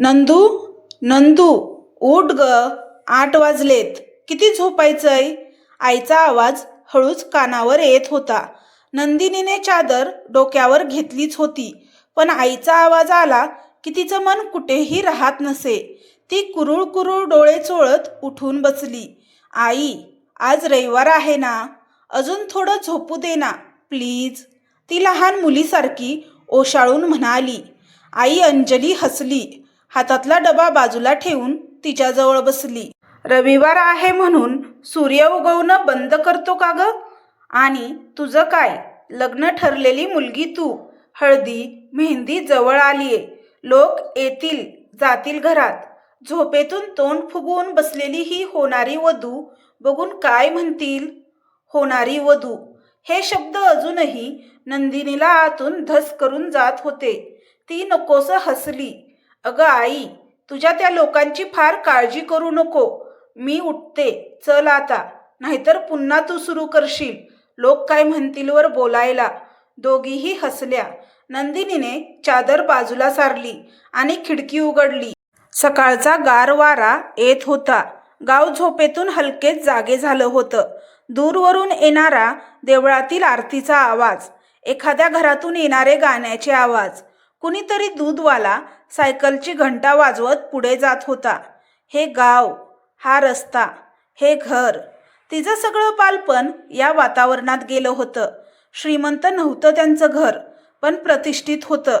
नंदू नंदू उठ ग. आठ वाजलेत. किती झोपायचंय? आईचा आवाज हळूच कानावर येत होता. नंदिनीने चादर डोक्यावर घेतलीच होती. पण आईचा आवाज आला की तिचं मन कुठेही राहत नसे. ती कुरुळ कुरुळ डोळे चोळत उठून बसली. आई आज रविवार आहे ना? अजून थोडं झोपू दे ना प्लीज. ती लहान मुलीसारखी ओशाळून म्हणाली. आई अंजली हसली. हातातला डबा बाजूला ठेवून तिच्याजवळ बसली. रविवार आहे म्हणून सूर्य उगवणं बंद करतो का ग? आणि तुझं काय? लग्न ठरलेली मुलगी तू. हळदी मेहंदी जवळ आलीये. लोक येतील जातील घरात. झोपेतून तोंड फुगवून बसलेली ही होणारी वधू बघून काय म्हणतील? होणारी वधू. हे शब्द अजूनही नंदिनीला आतून धस करून जात होते. ती नकोस हसली. अगं आई तुझ्या त्या लोकांची फार काळजी करू नको. मी उठते. चल आता. नाहीतर पुन्हा तू सुरू करशील. लोक काय म्हणतील वर बोलायला. दोघीही हसल्या. नंदिनीने चादर बाजूला सारली आणि खिडकी उघडली. सकाळचा गार वारा येत होता. गाव झोपेतून हलकेच जागे झालं होतं. दूरवरून येणारा देवळातील आरतीचा आवाज. एखाद्या घरातून येणारे गाण्याचे आवाज. कुणीतरी दूधवाला सायकलची घंटा वाजवत पुढे जात होता. हे गाव हा रस्ता हे घर तिचं सगळं बालपण या वातावरणात गेलं होतं. श्रीमंत नव्हतं त्यांचं घर पण प्रतिष्ठित होतं.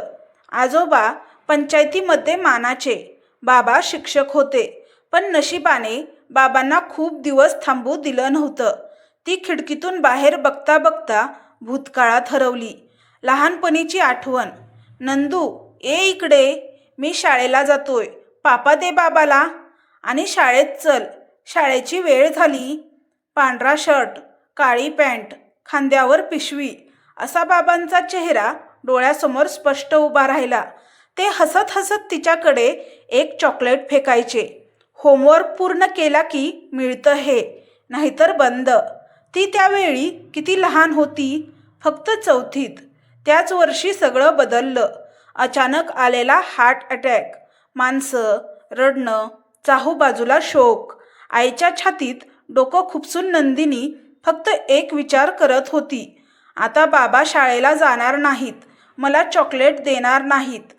आजोबा पंचायतीमध्ये मानाचे बाबा शिक्षक होते पण नशिबाने बाबांना खूप दिवस थांबू दिलं नव्हतं. ती खिडकीतून बाहेर बघता बघता भूतकाळात हरवली. लहानपणीची आठवण. नंदू ए इकडे. मी शाळेला जातोय. पापा दे बाबाला. आणि शाळेत चल. शाळेची वेळ झाली. पांढरा शर्ट काळी पॅन्ट खांद्यावर पिशवी असा बाबांचा चेहरा डोळ्यासमोर स्पष्ट उभा राहिला. ते हसत हसत तिच्याकडे एक चॉकलेट फेकायचे. होमवर्क पूर्ण केला की मिळतं हे. नाहीतर बंद. ती त्यावेळी किती लहान होती. फक्त चौथीत. त्याच वर्षी सगळं बदललं. अचानक आलेला हार्ट अटॅक. माणसं रडणं चाहू बाजूला शोक. आईच्या छातीत डोकं खुपसून नंदिनी फक्त एक विचार करत होती. आता बाबा शाळेला जाणार नाहीत. मला चॉकलेट देणार नाहीत.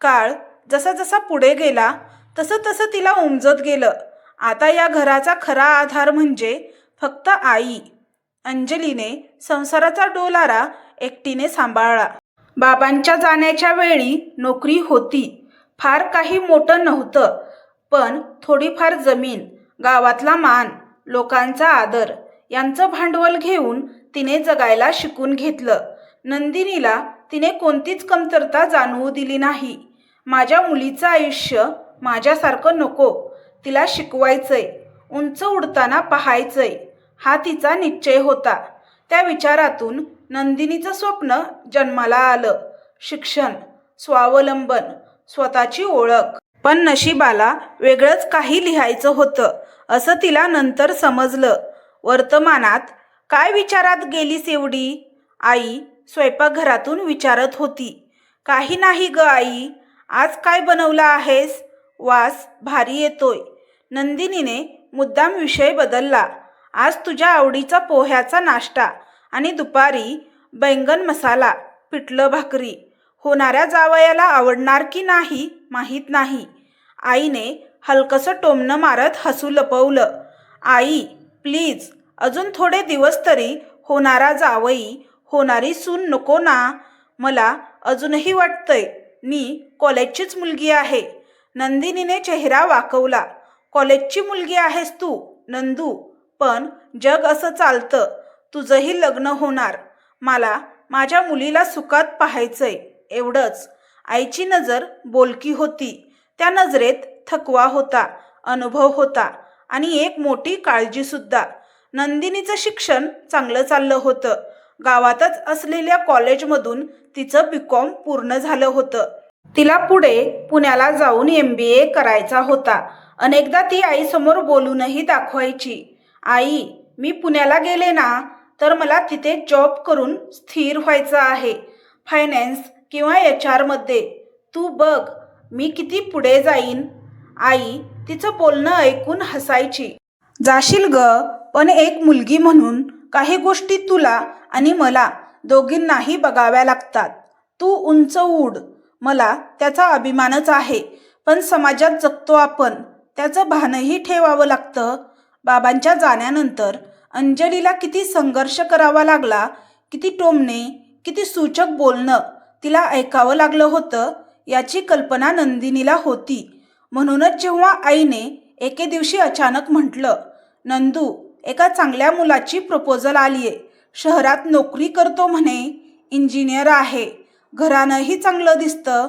काळ जसा जसा पुढे गेला तसं तसं तिला उमजत गेलं. आता या घराचा खरा आधार म्हणजे फक्त आई. अंजलीने संसाराचा डोलारा एकटीने सांभाळला. बाबांच्या जाण्याच्या वेळी नोकरी होती. फार काही मोठं नव्हतं पण थोडीफार जमीन गावातला मान लोकांचा आदर यांचं भांडवल घेऊन तिने जगायला शिकून घेतलं. नंदिनीला तिने कोणतीच कमतरता जाणवू दिली नाही. माझ्या मुलीचं आयुष्य माझ्यासारखं नको तिला शिकवायचंय उंच उडताना पाहायचंय हा तिचा निश्चय होता. त्या विचारातून नंदिनीचं स्वप्न जन्माला आलं. शिक्षण स्वावलंबन स्वतःची ओळख. पण नशिबाला वेगळंच काही लिहायचं होतं असं तिला नंतर समजलं. वर्तमानात काय विचारात गेलीस एवढी? आई स्वयंपाकघरातून विचारत होती. काही नाही ग आई आज काय बनवलं आहेस? वास भारी येतोय. नंदिनीने मुद्दाम विषय बदलला. आज तुझ्या आवडीचा पोह्याचा नाश्ता. आणि दुपारी बैंगन मसाला पिठलं भाकरी होणाऱ्या जावयाला आवडणार की नाही माहीत नाही. आईने हलकसं टोमणं मारत हसू लपवलं. आई प्लीज अजून थोडे दिवस तरी होणारा जावई होणारी सून नको ना. मला अजूनही वाटतंय मी कॉलेजचीच मुलगी आहे. नंदिनीने चेहरा वाकवला. कॉलेजची मुलगी आहेस तू नंदू पण जग असं चालतं. तुझंही लग्न होणार. मला माझ्या मुलीला सुखात पाहायचंय. एवढंच. आईची नजर बोलकी होती. त्या नजरेत थकवा होता अनुभव होता आणि एक मोठी काळजीसुद्धा. नंदिनीचं शिक्षण चांगलं चाललं होतं. गावातच असलेल्या कॉलेजमधून तिचं बी कॉम पूर्ण झालं होतं. तिला पुढे पुण्याला जाऊन एम बी ए करायचा होता. अनेकदा ती आईसमोर बोलूनही दाखवायची. आई मी पुण्याला गेले ना तर मला तिथे जॉब करून स्थिर व्हायचं आहे. फायनान्स किंवा एच आरमध्ये तू बघ मी किती पुढे जाईन. आई तिचं बोलणं ऐकून हसायची. जाशील ग पण एक मुलगी म्हणून काही गोष्टी तुला आणि मला दोघींनाही बघाव्या लागतात. तू उंच उड. मला त्याचा अभिमानच आहे. पण समाजात जगतो आपण. त्याचं भानही ठेवावं लागतं. बाबांच्या जाण्यानंतर अंजलीला किती संघर्ष करावा लागला किती टोमणे किती सूचक बोलणं तिला ऐकावं लागलं होतं याची कल्पना नंदिनीला होती. म्हणूनच जेव्हा आईने एके दिवशी अचानक म्हटलं नंदू एका चांगल्या मुलाची प्रपोजल आलीये. शहरात नोकरी करतो म्हणे इंजिनियर आहे. घरानंही चांगलं दिसतं.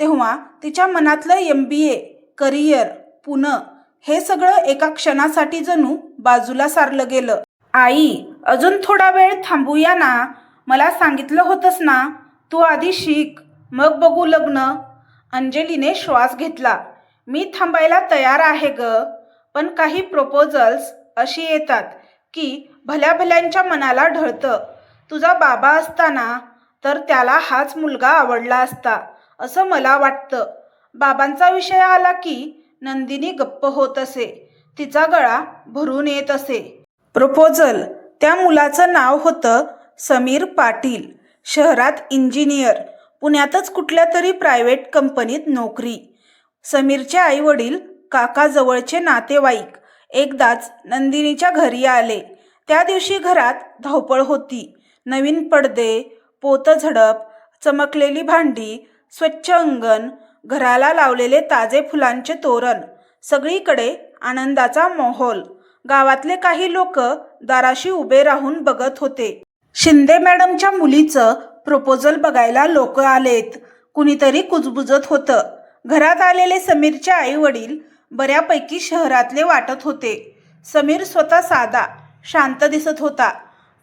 तेव्हा तिच्या मनातलं एम बी ए करिअर पुणं हे सगळं एका क्षणासाठी जणू बाजूला सारलं गेलं. आई अजून थोडा वेळ थांबूया ना? मला सांगितलं होतंस ना? तू आधी शिक. मग बघू लग्न. अंजलीने श्वास घेतला. मी थांबायला तयार आहे ग पण काही प्रपोजल्स अशी येतात की भल्या भल्यांच्या मनाला ढळतं. तुझा बाबा असताना तर त्याला हाच मुलगा आवडला असता असं मला वाटतं. बाबांचा विषय आला की नंदिनी गप्प होत असे. तिचा गळा भरून येत असे. प्रपोजल त्या मुलाचं नाव होतं समीर पाटील शहरात इंजिनियर पुण्यातच कुठल्या तरी प्रायव्हेट कंपनीत नोकरी. समीरचे आईवडील काकाजवळचे नातेवाईक एकदाच नंदिनीच्या घरी आले. त्या दिवशी घरात धावपळ होती. नवीन पडदे पोतं झडप चमकलेली भांडी स्वच्छ अंगण घराला लावलेले ताजे फुलांचे तोरण सगळीकडे आनंदाचा माहोल. गावातले काही लोक दाराशी उभे राहून बघत होते. शिंदे मॅडमच्या मुलीचं प्रपोजल बघायला लोक आलेत. कुणीतरी कुजबुजत होतं. घरात आलेले समीरचे आई वडील बऱ्यापैकी शहरातले वाटत होते. समीर स्वतः साधा शांत दिसत होता.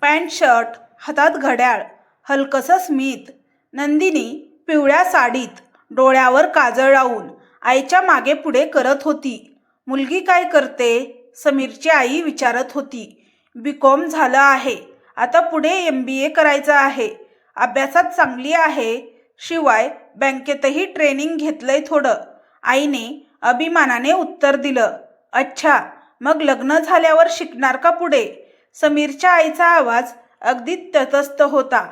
पॅन्ट शर्ट हातात घड्याळ हलकसं स्मित. नंदिनी पिवळ्या साडीत डोळ्यावर काजळ लावून आईच्या मागे पुढे करत होती. मुलगी काय करते? समीरची आई विचारत होती. बी कॉम झालं आहे. आता पुढे एम बी ए करायचं आहे. अभ्यासात चांगली आहे. शिवाय बँकेतही ट्रेनिंग घेतलंय थोडं. आईने अभिमानाने उत्तर दिलं. अच्छा मग लग्न झाल्यावर शिकणार का पुढे? समीरच्या आईचा आवाज अगदी तटस्थ होता.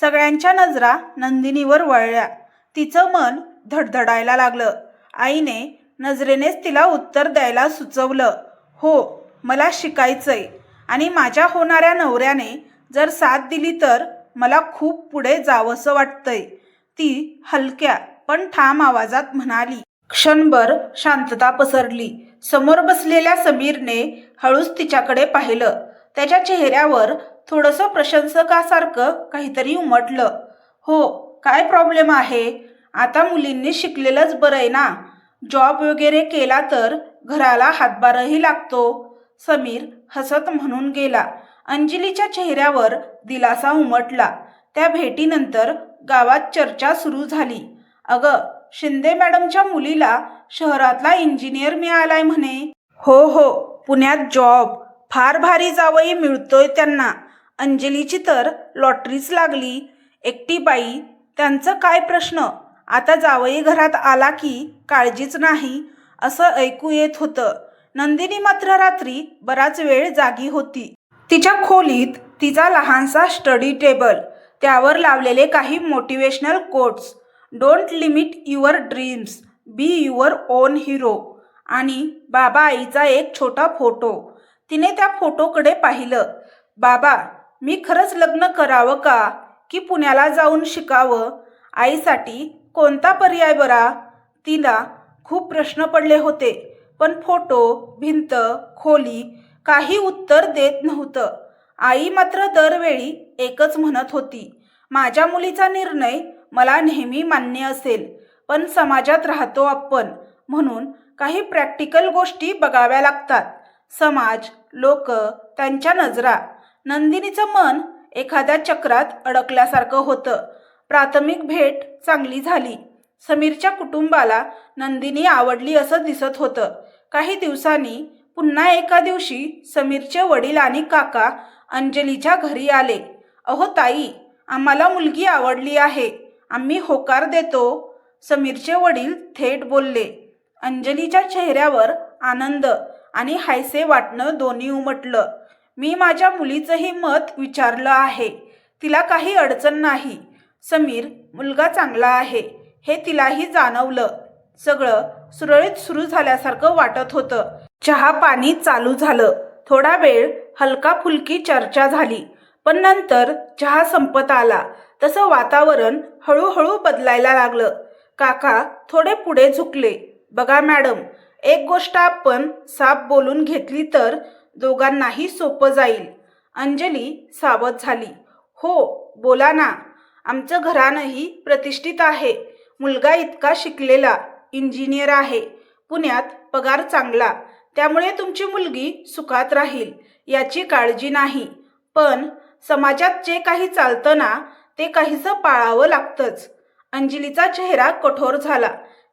सगळ्यांच्या नजरा नंदिनीवर वळल्या. तिचं मन धडधडायला लागलं. आईने नजरेनेच तिला उत्तर द्यायला सुचवलं हो मला शिकायचंय आणि माझ्या होणाऱ्या नवऱ्याने जर साथ दिली तर मला खूप पुढे जावंसं वाटतंय. ती हलक्या पण ठाम आवाजात म्हणाली. क्षणभर शांतता पसरली. समोर बसलेल्या समीरने हळूच तिच्याकडे पाहिलं. त्याच्या चेहऱ्यावर थोडंसं प्रशंसकासारखं काहीतरी उमटलं. हो काय प्रॉब्लेम आहे? आता मुलींनी शिकलेलंच बरं आहे ना. जॉब वगैरे केला तर घराला हातभारही लागतो. समीर हसत म्हणून गेला. अंजलीच्या चेहऱ्यावर दिलासा उमटला. त्या भेटीनंतर गावात चर्चा सुरू झाली. अगं शिंदे मॅडमच्या मुलीला शहरातला इंजिनियर मिळालाय म्हणे. हो हो पुण्यात जॉब फार भारी जावई मिळतोय त्यांना. अंजलीची तर लॉटरीच लागली. एकटी बाई त्यांचं काय प्रश्न? आता जावई घरात आला की काळजीच नाही असं ऐकू येत होतं. नंदिनी मात्र रात्री बराच वेळ जागी होती. तिच्या खोलीत तिचा लहानसा स्टडी टेबल त्यावर लावलेले काही motivational quotes don't limit your dreams be your own hero आणि बाबा आईचा एक छोटा फोटो तिने त्या फोटोकडे पाहिलं. बाबा मी खरंच लग्न करावं का? की पुण्याला जाऊन शिकावं. आईसाठी कोणता पर्याय बरा? तिला खूप प्रश्न पडले होते पण फोटो भिंत खोली काही उत्तर देत नव्हतं. आई मात्र दरवेळी एकच म्हणत होती माझ्या मुलीचा निर्णय मला नेहमी मान्य असेल पण समाजात राहतो आपण. म्हणून काही प्रॅक्टिकल गोष्टी बघाव्या लागतात. समाज लोक त्यांच्या नजरा. नंदिनीचं मन एखाद्या चक्रात अडकल्यासारखं होतं. प्राथमिक भेट चांगली झाली. समीरच्या कुटुंबाला नंदिनी आवडली असं दिसत होतं. काही दिवसांनी पुन्हा एका दिवशी समीरचे वडील आणि काका अंजलीच्या घरी आले. अहो ताई आम्हाला मुलगी आवडली आहे. आम्ही होकार देतो. समीरचे वडील थेट बोलले. अंजलीच्या चेहऱ्यावर आनंद आणि हायसे वाटणं दोन्ही उमटलं. मी माझ्या मुलीचंही मत विचारलं आहे. तिला काही अडचण नाही. समीर मुलगा चांगला आहे. हे तिलाही जाणवलं. सगळं सुरळीत सुरू झाल्यासारखं वाटत होतं. चहा पाणी चालू झालं. थोडा वेळ हलका फुलकी चर्चा झाली. पण नंतर चहा संपत आला. तसं वातावरण हळूहळू बदलायला लागलं. काका थोडे पुढे झुकले. बघा मॅडम एक गोष्ट आपण साफ बोलून घेतली तर दोघांनाही सोपं जाईल. अंजली सावध झाली. हो बोला ना. आमचं घरानंही प्रतिष्ठित आहे. मुलगा इतका शिकलेला इंजिनियर आहे. पुण्यात पगार चांगला. त्यामुळे तुमची मुलगी सुखात राहील याची काळजी नाही. पण समाजात जे काही चालतं ना ते काहीसं पाळावं लागतंच. अंजलीचा चेहरा कठोर झाला.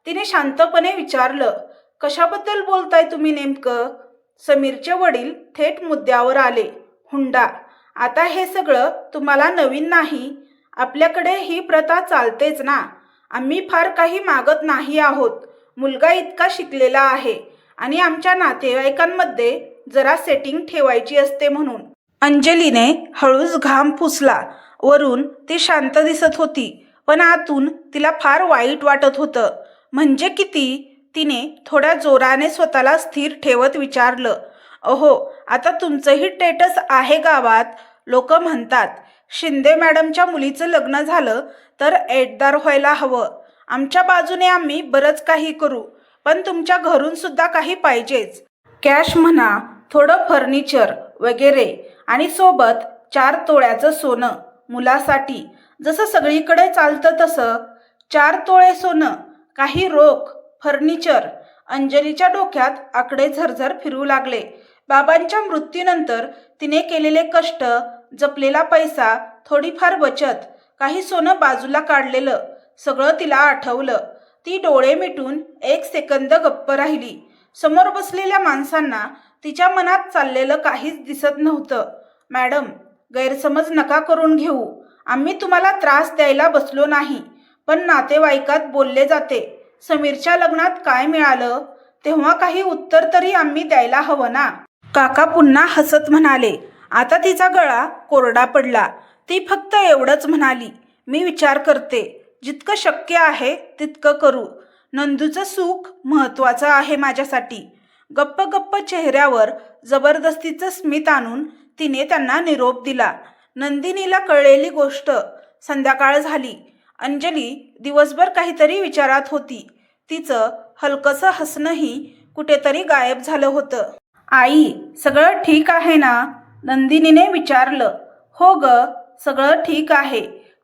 तिने शांतपणे विचारलं कशाबद्दल बोलताय तुम्ही नेमकं? समीरचे वडील थेट मुद्द्यावर आले. हुंडा आता हे सगळं तुम्हाला नवीन नाही. आपल्याकडे ही प्रथा चालतेच ना. आम्ही फार काही मागत नाही आहोत. मुलगा इतका शिकलेला आहे आणि आमच्या नातेवाईकांमध्ये जरा सेटिंग ठेवायची असते म्हणून. अंजलीने हळूच घाम पुसला. वरून ती शांत दिसत होती पण आतून तिला फार वाईट वाटत होतं. म्हणजे किती? तिने थोड्या जोराने स्वतःला स्थिर ठेवत विचारलं अहो आता तुमचंही टेटस आहे गावात लोक म्हणतात. शिंदे मॅडमच्या मुलीचं लग्न झालं तर एटदार व्हायला हवं. आमच्या बाजूने आम्ही बरंच काही करू पण तुमच्या घरून सुद्धा काही पाहिजेच. कॅश म्हणा थोडं फर्निचर वगैरे आणि सोबत चार तोळ्याचं सोनं मुलासाठी. जसं सगळीकडे चालतं तसं चार तोळे सोनं काही रोख फर्निचर. अंजलीच्या डोक्यात आकडे झरझर फिरू लागले. बाबांच्या मृत्यूनंतर तिने केलेले कष्ट जपलेला पैसा थोडीफार बचत काही सोनं बाजूला काढलेलं सगळं तिला आठवलं. ती डोळे मिटून एक सेकंद गप्प राहिली. समोर बसलेल्या माणसांना तिच्या मनात चाललेलं काहीच दिसत नव्हतं. मॅडम गैरसमज नका करून घेऊ. आम्ही तुम्हाला त्रास द्यायला बसलो नाही पण नातेवाईकात बोलले जाते. समीरच्या लग्नात काय मिळालं? तेव्हा काही उत्तर तरी आम्ही द्यायला हवं ना काका पुन्हा हसत म्हणाले आता तिचा गळा कोरडा पडला. ती फक्त एवढंच म्हणाली मी विचार करते. जितकं शक्य आहे तितकं करू. नंदूचं सुख महत्त्वाचं आहे माझ्यासाठी गप्प गप्प चेहऱ्यावर जबरदस्तीचं स्मित आणून तिने त्यांना निरोप दिला. नंदिनीला कळलेली गोष्ट संध्याकाळ झाली. अंजली दिवसभर काहीतरी विचारात होती. तिचं हलकंसं हसणंही कुठेतरी गायब झालं होतं. आई सगळं ठीक आहे ना? नंदिनीने विचारलं. हो ग सगळं ठीक आहे.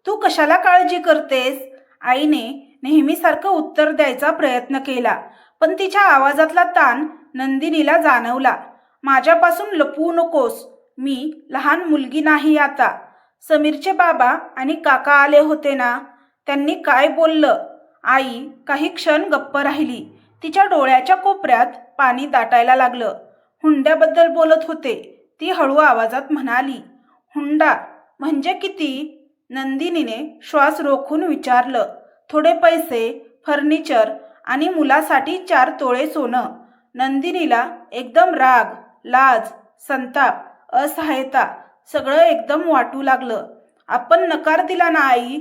तू कशाला काळजी करतेस? आईने नेहमीसारखं उत्तर द्यायचा प्रयत्न केला पण तिच्या आवाजातला ताण नंदिनीला जाणवला. माझ्यापासून लपवू नकोस. मी लहान मुलगी नाही आता. समीरचे बाबा आणि काका आले होते ना? त्यांनी काय बोललं? आई काही क्षण गप्प राहिली. तिच्या डोळ्याच्या कोपऱ्यात पाणी दाटायला लागलं. हुंड्याबद्दल बोलत होते. ती हळू आवाजात म्हणाली हुंडा म्हणजे किती? नंदिनीने श्वास रोखून विचारलं थोडे पैसे फर्निचर आणि मुलासाठी चार तोळे सोनं. नंदिनीला एकदम राग लाज संताप असहायता सगळं एकदम वाटू लागलं. आपण नकार दिला ना आई?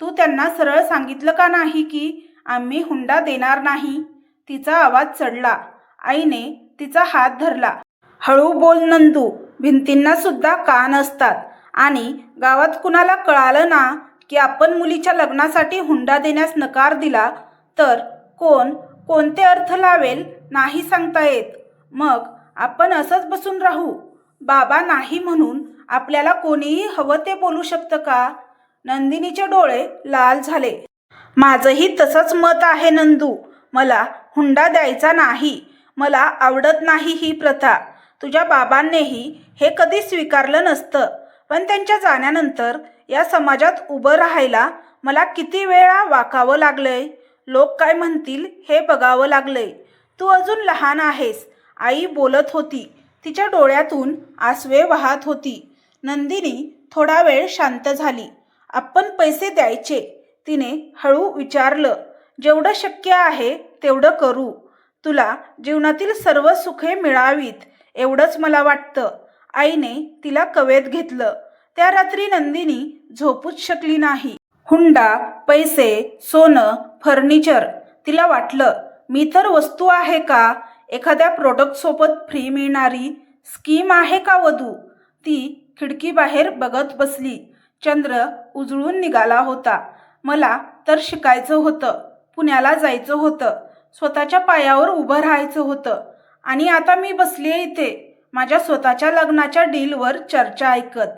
तू त्यांना सरळ सांगितलं का नाही की आम्ही हुंडा देणार नाही? तिचा आवाज चढला. आईने तिचा हात धरला. हळू बोल नंदू भिंतींना सुद्धा कान असतात आणि गावात कुणाला कळालं ना की आपण मुलीच्या लग्नासाठी हुंडा देण्यास नकार दिला तर कोण कोणते अर्थ लावेल नाही सांगता येत. मग आपण असंच बसून राहू? बाबा नाही म्हणून आपल्याला कोणीही हवं ते बोलू शकतं का? नंदिनीचे डोळे लाल झाले. माझंही तसंच मत आहे नंदू. मला हुंडा द्यायचा नाही. मला आवडत नाही ही प्रथा. तुझ्या बाबांनीही हे कधी स्वीकारलं नसतं. पण त्यांच्या जाण्यानंतर या समाजात उभं राहायला मला किती वेळा वाकावं लागलंय. लोक काय म्हणतील हे बघावं लागलंय. तू अजून लहान आहेस. आई बोलत होती. तिच्या डोळ्यातून आसवे वाहत होती. नंदिनी थोडा वेळ शांत झाली. आपण पैसे द्यायचे. तिने हळू विचारलं जेवढं शक्य आहे तेवढं करू. तुला जीवनातील सर्व सुखे मिळावीत एवढंच मला वाटतं. आईने तिला कवेत घेतलं. त्या रात्री नंदिनी झोपूच शकली नाही. हुंडा पैसे सोनं फर्निचर तिला वाटलं मी तर वस्तू आहे का? एखाद्या प्रोडक्टसोबत फ्री मिळणारी स्कीम आहे का वधू? ती खिडकीबाहेर बघत बसली. चंद्र उजळून निघाला होता. मला तर शिकायचं होतं. पुण्याला जायचं होतं. स्वतःच्या पायावर उभं राहायचं होतं. आणि आता मी बसली इथे. माझ्या स्वतःच्या लग्नाच्या डीलवर चर्चा ऐकत.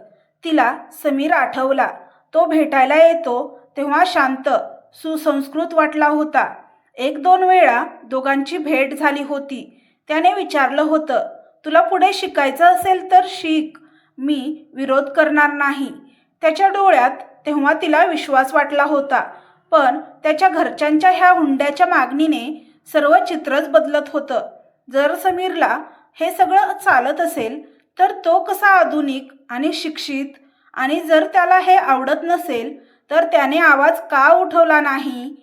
तिला समीर आठवला. तो भेटायला येतो तेव्हा शांत सुसंस्कृत वाटला होता. एक दोन वेळा दोघांची भेट झाली होती. त्याने विचारलं होतं तुला पुढे शिकायचं असेल तर शिक. मी विरोध करणार नाही. त्याच्या डोळ्यात तेव्हा तिला विश्वास वाटला होता. पण त्याच्या घरच्यांच्या ह्या हुंड्याच्या मागणीने सर्व चित्रच बदलत होतं. जर समीरला हे सगळं चालत असेल तर तो कसा आधुनिक आणि शिक्षित? आणि जर त्याला हे आवडत नसेल तर त्याने आवाज का उठवला नाही?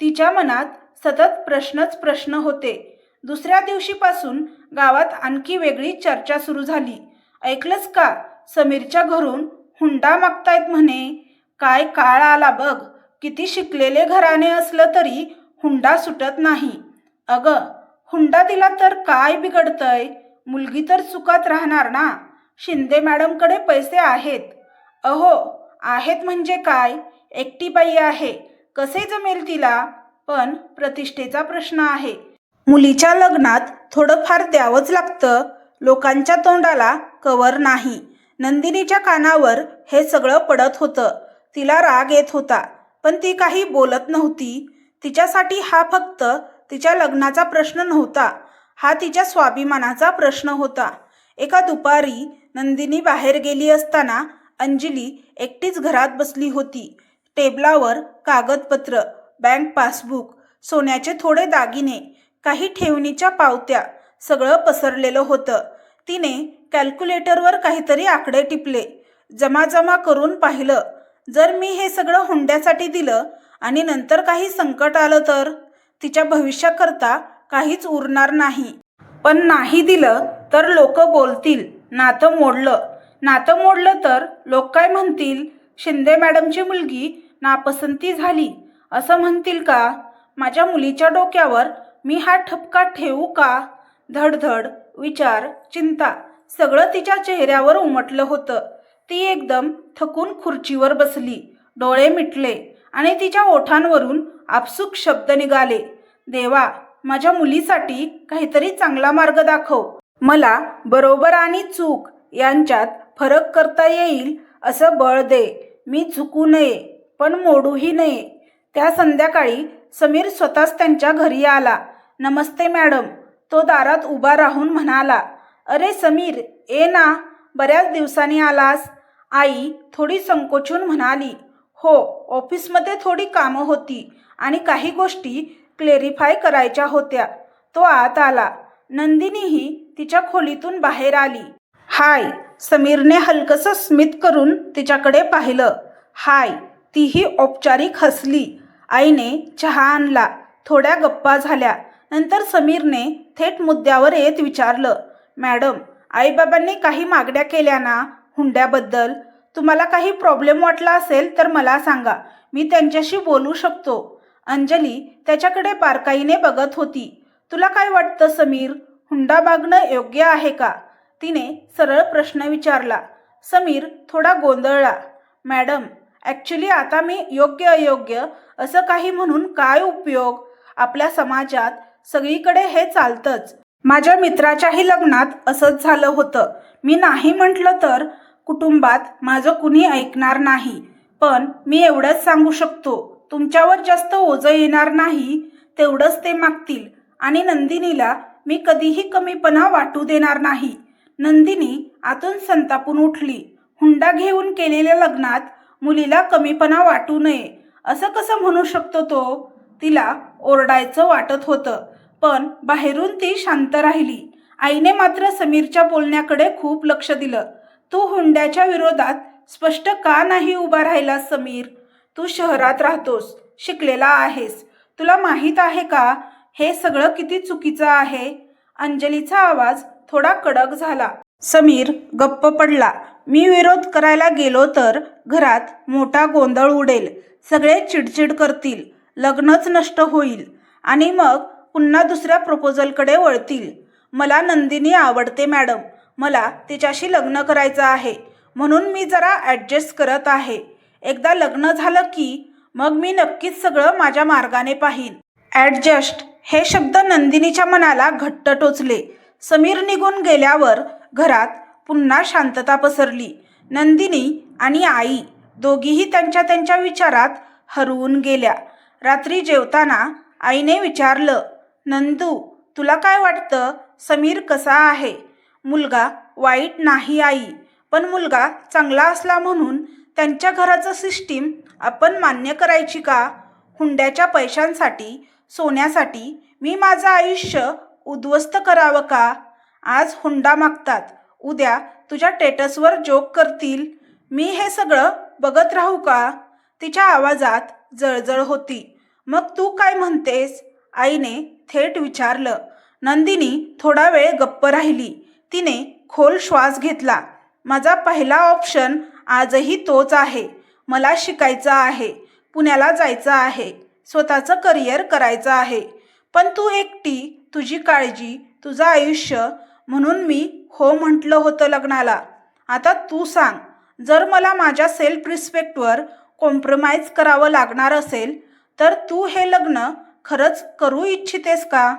तिच्या मनात सतत प्रश्नच प्रश्न होते. दुसऱ्या दिवशीपासून गावात आणखी वेगळी चर्चा सुरू झाली. ऐकलंच का? समीरच्या घरून हुंडा मागतायत म्हणे. काय काळ आला बघ किती शिकलेले घराणे असलं तरी हुंडा सुटत नाही. अगं हुंडा दिला तर काय बिघडतंय? मुलगी तर चुकात राहणार ना? शिंदे मॅडमकडे पैसे आहेत. अहो आहेत म्हणजे काय? एकटी बाई आहे. कसे जमेल तिला? पण प्रतिष्ठेचा प्रश्न आहे. मुलीच्या लग्नात थोडंफार द्यावंच लागतं. लोकांच्या तोंडाला कवर नाही. नंदिनीच्या कानावर हे सगळं पडत होतं. तिला राग येत होता पण ती काही बोलत नव्हती. तिच्यासाठी हा फक्त तिच्या लग्नाचा प्रश्न नव्हता. हा तिच्या स्वाभिमानाचा प्रश्न होता. एका दुपारी नंदिनी बाहेर गेली असताना अंजली एकटीच घरात बसली होती. टेबलावर कागदपत्र बँक पासबुक सोन्याचे थोडे दागिने काही ठेवणीच्या पावत्या सगळं पसरलेलं होतं. तिने कॅल्क्युलेटरवर काहीतरी आकडे टिपले. जमा जमा करून पाहिलं. जर मी हे सगळं हुंड्यासाठी दिलं आणि नंतर काही संकट आलं तर? तिच्या भविष्याकरता काहीच उरणार नाही. पण नाही दिलं तर लोक बोलतील. नातं मोडलं. नातं मोडलं तर लोक काय म्हणतील? शिंदे मॅडमची मुलगी नापसंती झाली. असं म्हणतील का? माझ्या मुलीच्या डोक्यावर मी हा ठपका ठेवू का? धडधड विचार चिंता. सगळं तिच्या चेहऱ्यावर उमटलं होतं. ती एकदम थकून खुर्चीवर बसली. डोळे मिटले आणि तिच्या ओठांवरून आपसूक शब्द निघाले. देवा माझ्या मुलीसाठी काहीतरी चांगला मार्ग दाखव. मला बरोबर आणि चूक यांच्यात फरक करता येईल असं बळ दे. मी चुकू नये पण मोडूही नये. त्या संध्याकाळी समीर स्वतःच त्यांच्या घरी आला. नमस्ते मॅडम. तो दारात उभा राहून म्हणाला. अरे समीर ए ना बऱ्याच दिवसांनी आलास. आई थोडी संकोचून म्हणाली हो ऑफिसमध्ये थोडी कामं होती आणि काही गोष्टी क्लेरिफाय करायच्या होत्या. तो आत आला. नंदिनीही तिच्या खोलीतून बाहेर आली. हाय समीरने हलकसं स्मित करून तिच्याकडे पाहिलं. हाय तीही औपचारिक हसली. आईने चहा आणला. थोड्या गप्पा झाल्या. नंतर समीरने थेट मुद्द्यावर येत विचारलं मॅडम आईबाबांनी काही मागण्या केल्या ना हुंड्याबद्दल? तुम्हाला काही प्रॉब्लेम वाटला असेल तर मला सांगा. मी त्यांच्याशी बोलू शकतो. अंजली त्याच्याकडे बारकाईने बघत होती. तुला काय वाटतं समीर? हुंडा मागणं योग्य आहे का? तिने सरळ प्रश्न विचारला. समीर थोडा गोंधळला. मॅडम ॲक्च्युली आता मी योग्य अयोग्य असं काही म्हणून काय उपयोग? आपल्या समाजात सगळीकडे हे चालतंच. माझ्या मित्राच्याही लग्नात असंच झालं होतं. मी नाही म्हटलं तर कुटुंबात माझं कुणी ऐकणार नाही. पण मी एवढंच सांगू शकतो तुमच्यावर जास्त ओझं येणार नाही तेवढंच ते मागतील. आणि नंदिनीला मी कधीही कमीपणा वाटू देणार नाही. नंदिनी आतून संतापून उठली. हुंडा घेऊन केलेल्या लग्नात मुलीला कमीपणा वाटू नये. असं कसं म्हणू शकतो तो? तिला ओरडायचं वाटत होतं. पण बाहेरून ती शांत राहिली. आईने मात्र समीरच्या बोलण्याकडे खूप लक्ष दिलं. तू हुंड्याच्या विरोधात स्पष्ट का नाही उभा राहिला समीर? तू शहरात राहतोस शिकलेला आहेस. तुला माहीत आहे का हे सगळं किती चुकीचं आहे? अंजलीचा आवाज थोडा कडक झाला. समीर गप्प पडला. मी विरोध करायला गेलो तर घरात मोठा गोंधळ उडेल. सगळे चिडचिड करतील. लग्नच नष्ट होईल. आणि मग पुन्हा दुसऱ्या प्रपोजलकडे वळतील. मला नंदिनी आवडते मॅडम. मला तिच्याशी लग्न करायचं आहे. म्हणून मी जरा ॲडजस्ट करत आहे. एकदा लग्न झालं की मग मी नक्कीच सगळं माझ्या मार्गाने पाहीन. ॲडजस्ट हे शब्द नंदिनीच्या मनाला घट्ट टोचले. समीर निघून गेल्यावर घरात पुन्हा शांतता पसरली. नंदिनी आणि आई दोघीही त्यांच्या त्यांच्या विचारात हरवून गेल्या. रात्री जेवताना आईने विचारलं नंदू तुला काय वाटतं? समीर कसा आहे? मुलगा वाईट नाही आई. पण मुलगा चांगला असला म्हणून त्यांच्या घराचं सिस्टीम आपण मान्य करायची का? हुंड्याच्या पैशांसाठी सोन्यासाठी मी माझं आयुष्य उद्ध्वस्त करावं का? आज हुंडा मागतात. उद्या तुझ्या टेटसवर जोक करतील. मी हे सगळं बघत राहू का? तिच्या आवाजात जळजळ होती. मग तू काय म्हणतेस? आईने थेट विचारलं. नंदिनी थोडा वेळ गप्प राहिली. तिने खोल श्वास घेतला. माझा पहिला ऑप्शन आजही तोच आहे. मला शिकायचं आहे. पुण्याला जायचं आहे. स्वतःचं करिअर करायचं आहे. पण तू एकटी तुझी काळजी तुझं आयुष्य म्हणून मी हो म्हटलं होतं लग्नाला. आता तू सांग जर मला माझ्या सेल्फ रिस्पेक्टवर कॉम्प्रोमाइज करावं लागणार असेल तर तू हे लग्न खरंच करू इच्छितेस का?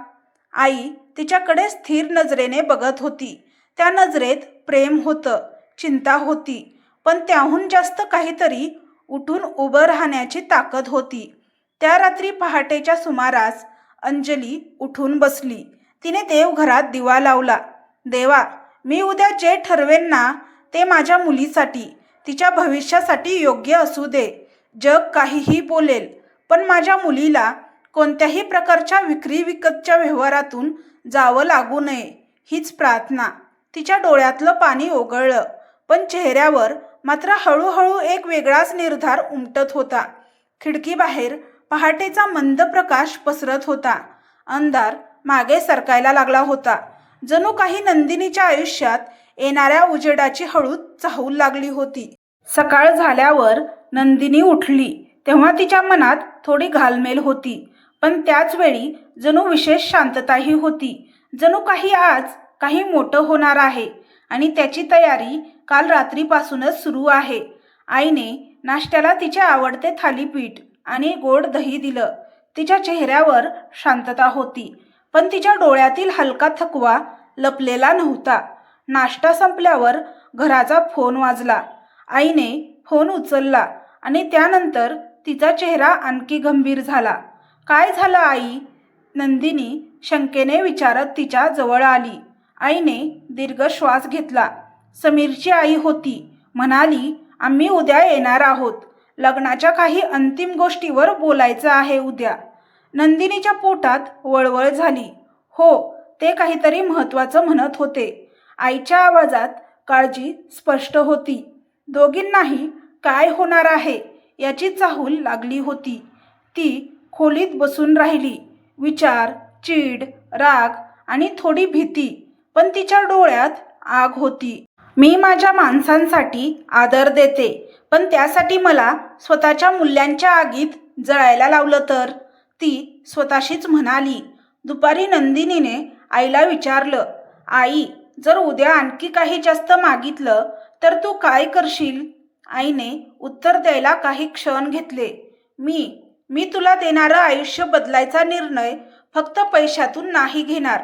आई तिच्याकडे स्थिर नजरेने बघत होती. त्या नजरेत प्रेम होतं चिंता होती पण त्याहून जास्त काहीतरी उठून उभं राहण्याची ताकद होती. त्या रात्री पहाटेच्या सुमारास अंजली उठून बसली. तिने देवघरात दिवा लावला. देवा मी उद्या जे ठरवेन ना ते माझ्या मुलीसाठी तिच्या भविष्यासाठी योग्य असू दे. जग काहीही बोलेल पण माझ्या मुलीला कोणत्याही प्रकारच्या विक्री विकतच्या व्यवहारातून जावं लागू नये हीच प्रार्थना. तिच्या डोळ्यातलं पाणी ओघळलं पण चेहऱ्यावर मात्र हळूहळू एक वेगळाच निर्धार उमटत होता. खिडकीबाहेर पहाटेचा मंद प्रकाश पसरत होता. अंधार मागे सरकायला लागला होता. जणू काही नंदिनीच्या आयुष्यात येणाऱ्या उजेडाची हळूच चाहू लागली होती. सकाळ झाल्यावर नंदिनी उठली तेव्हा तिच्या मनात थोडी घालमेल होती. पण त्याचवेळी जणू विशेष शांतताही होती. जणू काही आज काही मोठं होणार आहे आणि त्याची तयारी काल रात्रीपासूनच सुरू आहे. आईने नाश्त्याला तिचे आवडते थालीपीठ आणि गोड दही दिलं. तिच्या चेहऱ्यावर शांतता होती पण तिच्या डोळ्यातील हलका थकवा लपलेला नव्हता. नाश्ता संपल्यावर घराचा फोन वाजला. आईने फोन उचलला आणि त्यानंतर तिचा चेहरा आणखी गंभीर झाला. काय झालं आई? नंदिनी शंकेने विचारत तिच्या जवळ आली. आईने दीर्घ श्वास घेतला. समीरची आई होती. म्हणाली आम्ही उद्या येणार आहोत. लग्नाच्या काही अंतिम गोष्टीवर बोलायचं आहे उद्या. नंदिनीच्या पोटात वळवळ झाली. हो ते काहीतरी महत्त्वाचं म्हणत होते. आईच्या आवाजात काळजी स्पष्ट होती. दोघींनाही काय होणार आहे याची चाहूल लागली होती. ती खोलीत बसून राहिली. विचार चीड राग आणि थोडी भीती पण तिच्या डोळ्यात आग होती. मी माझ्या माणसांसाठी आदर देते पण त्यासाठी मला स्वतःच्या मूल्यांच्या आगीत जळायला लावलं तर? ती स्वतःशीच म्हणाली. दुपारी नंदिनीने आईला विचारलं आई जर उद्या आणखी काही जास्त मागितलं तर तू काय करशील? आईने उत्तर द्यायला काही क्षण घेतले. मी मी तुला देणारं आयुष्य बदलायचा निर्णय फक्त पैशातून नाही घेणार.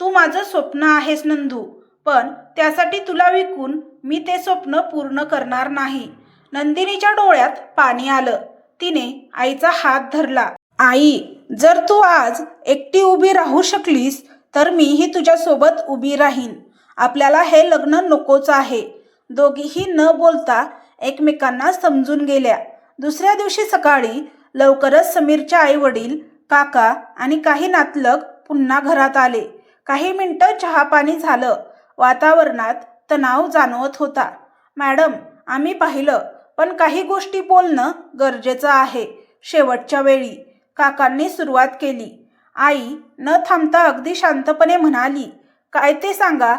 तू माझं स्वप्न आहेस नंदू. पण त्यासाठी तुला विकून मी ते स्वप्न पूर्ण करणार नाही. नंदिनीच्या डोळ्यात पाणी आलं. तिने आईचा हात धरला. आई जर तू आज एकटी उभी राहू शकलीस तर मीही तुझ्यासोबत उभी राहीन. आपल्याला हे लग्न नकोच आहे. दोघीही न बोलता एकमेकांना समजून गेल्या. दुसऱ्या दिवशी सकाळी लवकरच समीरचे आई वडील काका आणि काही नातलग पुन्हा घरात आले. काही मिनटं चहापाणी झालं. वातावरणात तणाव जाणवत होता. मॅडम आम्ही पाहिलं पण काही गोष्टी बोलणं गरजेचं आहे शेवटच्या वेळी काकांनी सुरुवात केली. आई न थांबता अगदी शांतपणे म्हणाली काय ते सांगा?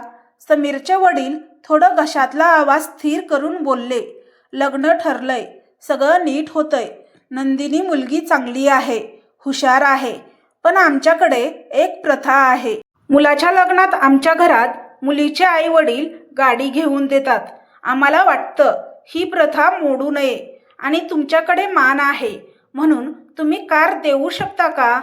समीरचे वडील थोडं घशातला आवाज स्थिर करून बोलले. लग्न ठरलंय. सगळं नीट होतंय. नंदिनी मुलगी चांगली आहे हुशार आहे पण आमच्याकडे एक प्रथा आहे. मुलाच्या लग्नात आमच्या घरात मुलीचे आई वडील गाडी घेऊन देतात. आम्हाला वाटतं ही प्रथा मोडू नये आणि तुमच्याकडे मान आहे. म्हणून तुम्ही कार देऊ शकता का?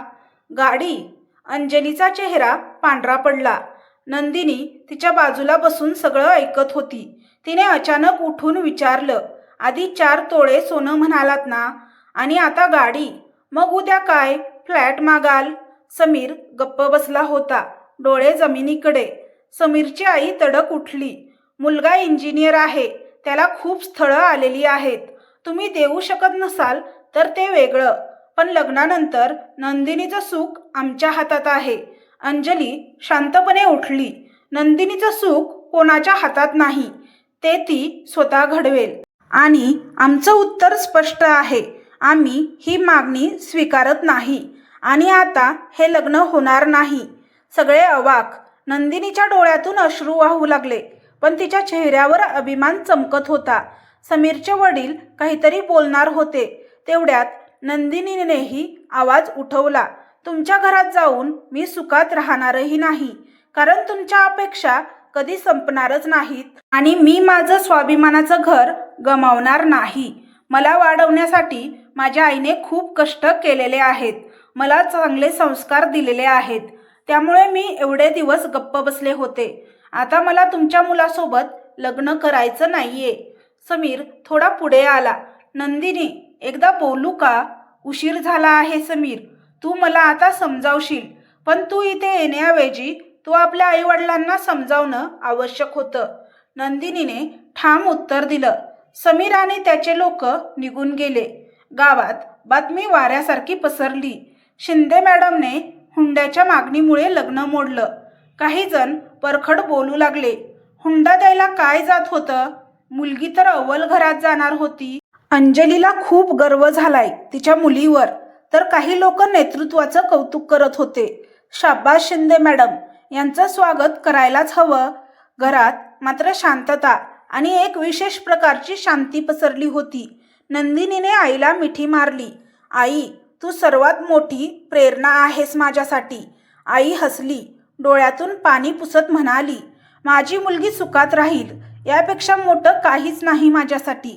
गाडी. अंजलीचा चेहरा पांढरा पडला. नंदिनी तिच्या बाजूला बसून सगळं ऐकत होती. तिने अचानक उठून विचारलं आधी चार तोळे सोनं म्हणालात ना? आणि आता गाडी. मग उद्या काय? फ्लॅट मागाल. समीर गप्प बसला होता. डोळे जमिनीकडे. समीरची आई तडक उठली. मुलगा इंजिनियर आहे. त्याला खूप स्थळं आलेली आहेत. तुम्ही देऊ शकत नसाल तर ते वेगळं. पण लग्नानंतर नंदिनीचं सुख आमच्या हातात आहे. अंजली शांतपणे उठली. नंदिनीचं सुख कोणाच्या हातात नाही. ते ती स्वतः घडवेल. आणि आमचं उत्तर स्पष्ट आहे. आम्ही ही मागणी स्वीकारत नाही. आणि आता हे लग्न होणार नाही. सगळे अवाक. नंदिनीच्या डोळ्यातून अश्रू वाहू लागले. पण तिच्या चेहऱ्यावर अभिमान चमकत होता. समीरचे वडील काहीतरी बोलणार होते. तेवढ्यात नंदिनीनेही आवाज उठवला. तुमच्या घरात जाऊन मी सुखात राहणारही नाही. कारण तुमच्या अपेक्षा कधी संपणारच नाहीत. आणि मी माझं स्वाभिमानाचं घर गमावणार नाही. मला वाढवण्यासाठी माझ्या आईने खूप कष्ट केलेले आहेत. मला चांगले संस्कार दिलेले आहेत. त्यामुळे मी एवढे दिवस गप्प बसले होते. आता मला तुमच्या मुलासोबत लग्न करायचं नाहीये. समीर थोडा पुढे आला. नंदिनी एकदा बोलू का? उशीर झाला आहे समीर. तू मला आता समजावशील. पण तू इथे येण्याऐवजी तू आपल्या आईवडिलांना समजावणं आवश्यक होतं. नंदिनीने ठाम उत्तर दिलं. समीर आणि त्याचे लोक निघून गेले. गावात बातमी वाऱ्यासारखी पसरली. शिंदे मॅडमने हुंड्याच्या मागणीमुळे लग्न मोडलं. काही जण परखड बोलू लागले. हुंडा द्यायला काय जात होतं? मुलगी तर अव्वल घरात जाणार होती. अंजलीला खूप गर्व झालाय तिच्या मुलीवर. तर काही लोक नेतृत्वाचं कौतुक करत होते. शाबास शिंदे मॅडम यांचं स्वागत करायलाच हवं. घरात मात्र शांतता आणि एक विशेष प्रकारची शांती पसरली होती. नंदिनीने आईला मिठी मारली. आई तू सर्वात मोठी प्रेरणा आहेस माझ्यासाठी. आई हसली. डोळ्यातून पाणी पुसत म्हणाली माझी मुलगी सुखात राहील यापेक्षा मोठं काहीच नाही माझ्यासाठी.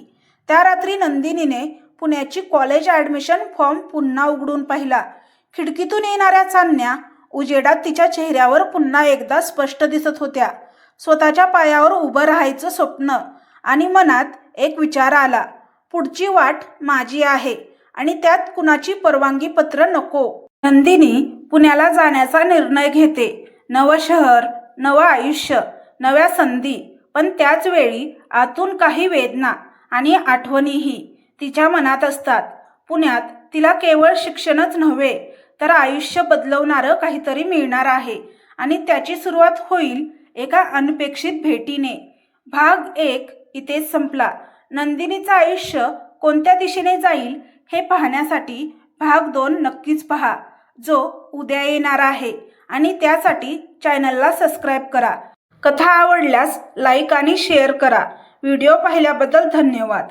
त्या रात्री नंदिनीने पुण्याची कॉलेज ॲडमिशन फॉर्म पुन्हा उघडून पाहिला. खिडकीतून येणाऱ्या चांदण्या उजेडात तिच्या चेहऱ्यावर पुन्हा एकदा स्पष्ट दिसत होत्या. स्वतःच्या पायावर उभं राहायचं स्वप्न आणि मनात एक विचार आला. पुढची वाट माझी आहे आणि त्यात कुणाची परवानगी पत्र नको. नंदिनी पुण्याला जाण्याचा निर्णय घेते. नवं शहर नवं आयुष्य नव्या संधी पण त्याच वेळी आतून काही वेदना आणि आठवणीही तिच्या मनात असतात. पुण्यात तिला केवळ शिक्षणच नव्हे तर आयुष्य बदलवणारं काहीतरी मिळणार आहे आणि त्याची सुरुवात होईल एका अनपेक्षित भेटीने. भाग एक इथेच संपला. नंदिनीचं आयुष्य कोणत्या दिशेने जाईल हे पाहण्यासाठी भाग दोन नक्कीच पहा. जो उद्या येणार आहे आणि त्यासाठी चॅनलला सबस्क्राईब करा. कथा आवडल्यास लाईक आणि शेअर करा. व्हिडिओ पाहिल्याबद्दल धन्यवाद.